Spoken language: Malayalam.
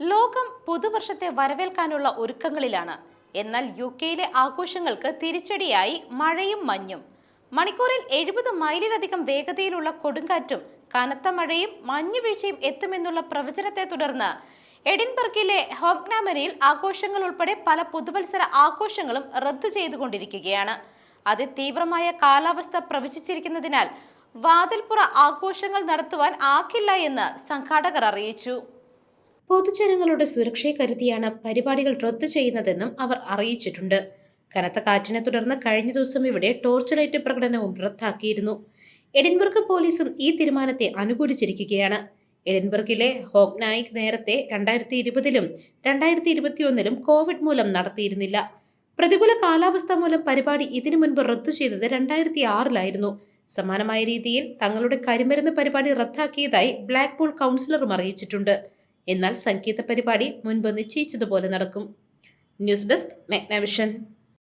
ലോകം പുതുവർഷത്തെ വരവേൽക്കാനുള്ള ഒരുക്കങ്ങളിലാണ്. എന്നാൽ യു കെയിലെ ആഘോഷങ്ങൾക്ക് തിരിച്ചടിയായി മഴയും മഞ്ഞും. മണിക്കൂറിൽ എഴുപത് മൈലിലധികം വേഗതയിലുള്ള കൊടുങ്കാറ്റും കനത്ത മഴയും മഞ്ഞുവീഴ്ചയും എത്തുമെന്നുള്ള പ്രവചനത്തെ തുടർന്ന് എഡിൻബർഗിലെ ഹോംഗ്നാമരിയിൽ ആഘോഷങ്ങൾ ഉൾപ്പെടെ പല പുതുവത്സര ആഘോഷങ്ങളും റദ്ദു ചെയ്തുകൊണ്ടിരിക്കുകയാണ്. അതിതീവ്രമായ കാലാവസ്ഥ പ്രവചിച്ചിരിക്കുന്നതിനാൽ വാതിൽപ്പുറ ആഘോഷങ്ങൾ നടത്തുവാൻ ആക്കില്ല എന്ന് സംഘാടകർ അറിയിച്ചു. പൊതുജനങ്ങളുടെ സുരക്ഷയെ കരുതിയാണ് പരിപാടികൾ റദ്ദു ചെയ്യുന്നതെന്നും അവർ അറിയിച്ചിട്ടുണ്ട്. കനത്ത കാറ്റിനെ തുടർന്ന് കഴിഞ്ഞ ദിവസം ഇവിടെ ടോർച്ച് ലൈറ്റ് പ്രകടനവും റദ്ദാക്കിയിരുന്നു. എഡിൻബർഗ് പോലീസും ഈ തീരുമാനത്തെ അനുകൂലിച്ചിരിക്കുകയാണ്. എഡിൻബർഗിലെ ഹോഗ്നായിക് നേരത്തെ രണ്ടായിരത്തി ഇരുപതിലും രണ്ടായിരത്തി ഇരുപത്തിയൊന്നിലും കോവിഡ് മൂലം നടത്തിയിരുന്നില്ല. പ്രതികൂല കാലാവസ്ഥ മൂലം പരിപാടി ഇതിനു മുൻപ് റദ്ദു ചെയ്തത് രണ്ടായിരത്തി ആറിലായിരുന്നു സമാനമായ രീതിയിൽ തങ്ങളുടെ കരിമരുന്ന് പരിപാടി റദ്ദാക്കിയതായി ബ്ലാക്ക് പൂൾ കൗൺസിലറും അറിയിച്ചിട്ടുണ്ട്. എന്നാൽ സംഗീത പരിപാടി മുൻപ് നിശ്ചയിച്ചതുപോലെ നടക്കും. News desk മെഗ്നവിഷൻ.